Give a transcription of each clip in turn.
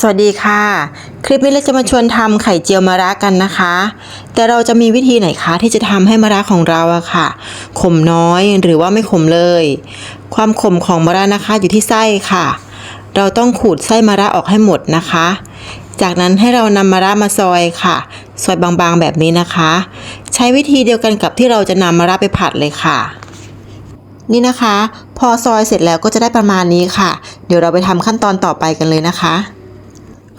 สวัสดีค่ะ คลิปนี้เราจะมาชวนทำไข่เจียวมะระกันนะคะ แต่เราจะมีวิธีไหนคะที่จะทำให้มะระของเราอะค่ะ ขมน้อยหรือว่าไม่ขมเลย ความขมของมะระนะคะอยู่ที่ไส้ค่ะ เราต้องขูดไส้มะระออกให้หมดนะคะ จากนั้นให้เรานำมะระมาซอยค่ะ ซอยบางๆแบบนี้นะคะ ใช้วิธีเดียวกันกับที่เราจะนำมะระไปผัดเลยค่ะนี่นะคะ พอซอยเสร็จแล้วก็จะได้ประมาณนี้ค่ะ เดี๋ยวเราไปทำขั้นตอนต่อไปกันเลยนะคะ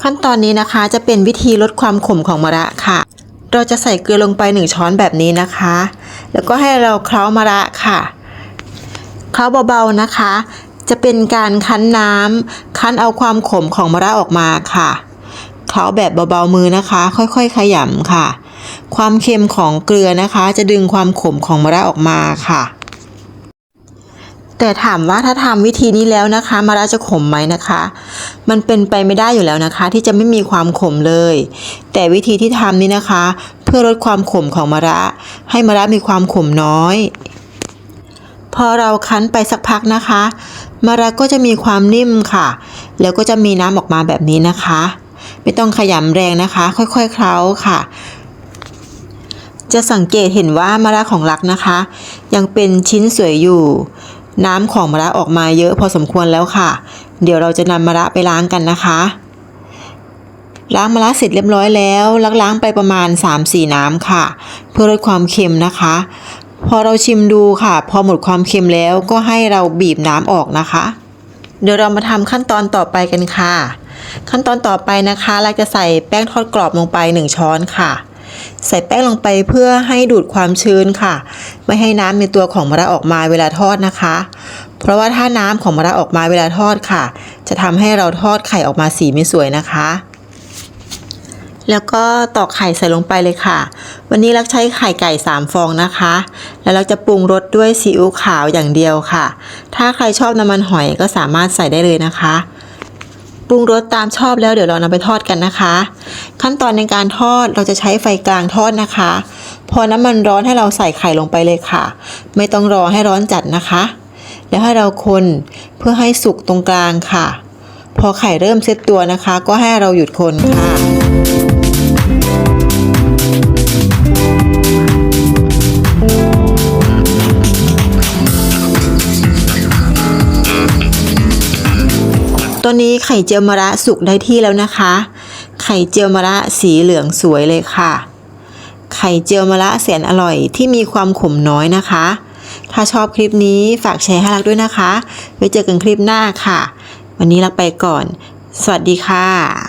ขั้นตอนนี้นะคะจะเป็นวิธีลดความขมของมะระค่ะ เราจะใส่เกลือลงไปหนึ่งช้อนแบบนี้นะคะ แล้วก็ให้เราเคล้ามะระค่ะ เคล้าเบาๆนะคะ จะเป็นการคั้นน้ำคั้นเอาความขมของมะระออกมาค่ะ เคล้าแบบเบาๆมือนะคะ ค่อยๆ ขยำค่ะ ความเค็มของเกลือนะคะ จะดึงความขมของมะระออกมาค่ะ แต่ถามว่าถ้าทำวิธีนี้แล้วนะคะมะระจะขมไหมนะคะ มันเป็นไปไม่ได้อยู่แล้วนะคะ ที่จะไม่มีความขมเลย แต่วิธีที่ทำนี้นะคะ เพื่อลดความขมของมะระ ให้มะระมีความขมน้อย พอเราคั้นไปสักพักนะคะมะระก็จะมีความนิ่มค่ะ แล้วก็จะมีน้ำออกมาแบบนี้นะคะ ไม่ต้องขยำแรงนะคะ ค่อยๆเคล้าค่ะ จะสังเกตเห็นว่ามะระของลักนะคะ ยังเป็นชิ้นสวยอยู่ น้ำของมะระออกมาเยอะพอสมควรแล้วค่ะ เดี๋ยวเราจะนำมะระไปล้างกันนะคะ ล้างมะระเสร็จเรียบร้อยแล้วล้างล้างไปประมาณ 3-4 น้ำค่ะ เพื่อลดความเค็มนะคะ พอเราชิมดูค่ะ พอหมดความเค็มแล้วก็ให้เราบีบน้ำออกนะคะ เดี๋ยวเรามาทำขั้นตอนต่อไปกันค่ะ ขั้นตอนต่อไปนะคะเราจะใส่แป้งทอดกรอบลงไป 1 ช้อนค่ะ ใส่แป้งลงไปเพื่อให้ดูดความชื้นค่ะ ไม่ให้น้ำในตัวของมะระออกมาเวลาทอดนะคะ เพราะว่าถ้าน้ำของมะระออกมาเวลาทอดค่ะ จะทำให้เราทอดไข่ออกมาสีไม่สวยนะคะ แล้วก็ตอกไข่ใส่ลงไปเลยค่ะ วันนี้ลักใช้ไข่ไก่ 3 ฟองนะคะ แล้วเราจะปรุงรสด้วยซีอิ๊วขาวอย่างเดียวค่ะ ถ้าใครชอบน้ำมันหอยก็สามารถใส่ได้เลยนะคะ ปรุงรสตามชอบแล้วเดี๋ยวเรานำไปทอดกันนะคะ ขั้นตอนในการทอดเราจะใช้ไฟกลางทอดนะคะ พอน้ำมันร้อนให้เราใส่ไข่ลงไปเลยค่ะ ไม่ต้องรอให้ร้อนจัดนะคะ แล้วให้เราคนเพื่อให้สุกตรงกลางค่ะ พอไข่เริ่มเซตตัวนะคะ ก็ให้เราหยุดคนค่ะ ตอนนี้ไข่เจียวมะระสุกได้ที่แล้วนะคะ ไข่เจียวมะระสีเหลืองสวยเลยค่ะ ไข่เจียวมะระแสนอร่อยที่มีความขมน้อยนะคะ ถ้าชอบคลิปนี้ฝากแชร์ให้รักด้วยนะคะ ไว้เจอกันคลิปหน้าค่ะ วันนี้รักไปก่อน สวัสดีค่ะ